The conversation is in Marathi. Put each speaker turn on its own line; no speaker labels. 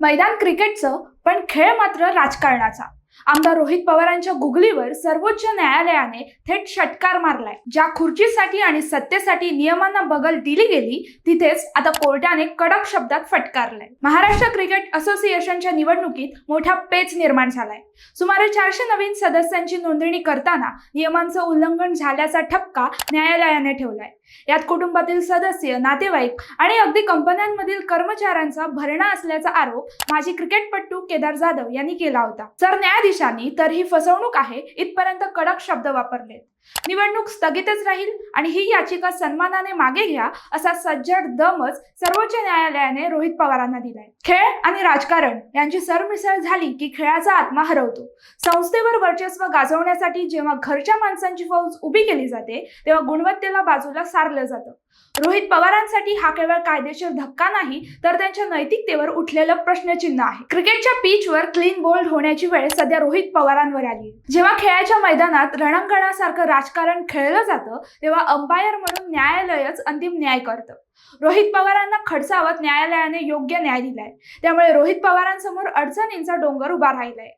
मैदान क्रिकेटचं पण खेळ मात्र राजकारणाचा. आमदार रोहित पवारांच्या गुगलीवर सर्वोच्च न्यायालयाने थेट षटकार मारलाय. ज्या खुर्चीसाठी आणि सत्तेसाठी नियमांना बगल दिली गेली तिथेच आता कोर्टाने कडक शब्दात फटकारलाय. महाराष्ट्र क्रिकेट असोसिएशनच्या निवडणुकीत मोठा पेच निर्माण झालाय. सुमारे चारशे नवीन सदस्यांची नोंदणी करताना नियमांचं उल्लंघन झाल्याचा ठपका न्यायालयाने ठेवलाय. यात कुटुंबातील सदस्य नातेवाईक आणि अगदी कंपन्यांमधील कर्मचाऱ्यांचा भरणा असल्याचा आरोप माजी क्रिकेटपटू केदार जाधव यांनी केला होता. तर न्यायाधीशांनी तर ही फसवणूक आहे इथपर्यंत कडक शब्द वापरले निवडणूक स्थगितच राहील आणि ही याचिका सन्मानाने मागे घ्या असा सज्जड दमच सर्वोच्च न्यायालयाने रोहित पवारांना दिलाय. खेळ आणि राजकारण यांची सरमिसळ झाली की खेळाचा आत्मा हरवतो. संस्थेवर वर्चस्व गाजवण्यासाठी जेव्हा घरच्या माणसांची फौज उभी केली जाते तेव्हा गुणवत्तेला बाजूला सारलं जातं. रोहित पवारांसाठी हा केवळ कायदेशीर धक्का नाही तर त्यांच्या नैतिकतेवर उठलेलं प्रश्नचिन्ह आहे. क्रिकेटच्या पिचवर क्लीन बोल्ड होण्याची वेळ सध्या रोहित पवारांवर आली. जेव्हा खेळाच्या मैदानात रणांगणासारखं राजकारण खेळलं जातं तेव्हा अंपायर म्हणून न्यायालयच अंतिम न्याय करतं. रोहित पवारांना खडसावत न्यायालयाने योग्य न्याय दिलाय. त्यामुळे रोहित पवारांसमोर अडचणींचा डोंगर उभा राहिलाय.